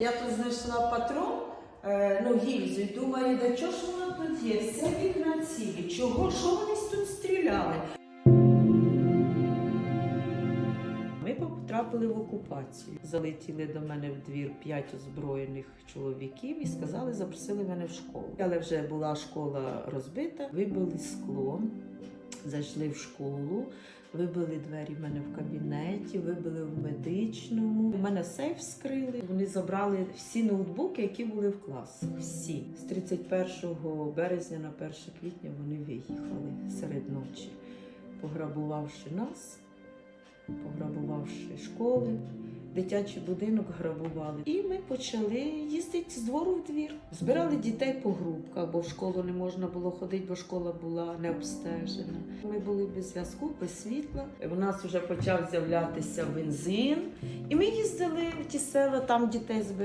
Я тут знайшла патрон, е, ну гільзу, і думаю, да чого ж вона тут є? Все вікна цілі. Чого? Що вони тут стріляли? Ми потрапили в окупацію. Залетіли до мене в двір п'ять озброєних чоловіків і сказали, запросили мене в школу. Але вже була школа розбита, вибили скло, зайшли в школу. Вибили двері в мене в кабінеті, вибили в медичному. У мене сейф скрили. Вони забрали всі ноутбуки, які були в класах. Всі з 31 березня на 1 квітня вони виїхали серед ночі, пограбувавши нас, пограбувавши школи. Дитячий будинок грабували. І ми почали їздити з двору в двір. Збирали дітей по групках, бо в школу не можна було ходити, бо школа була не обстежена. Ми були без зв'язку, без світла. У нас вже почав з'являтися бензин. І ми їздили в ті села, там дітей збирали.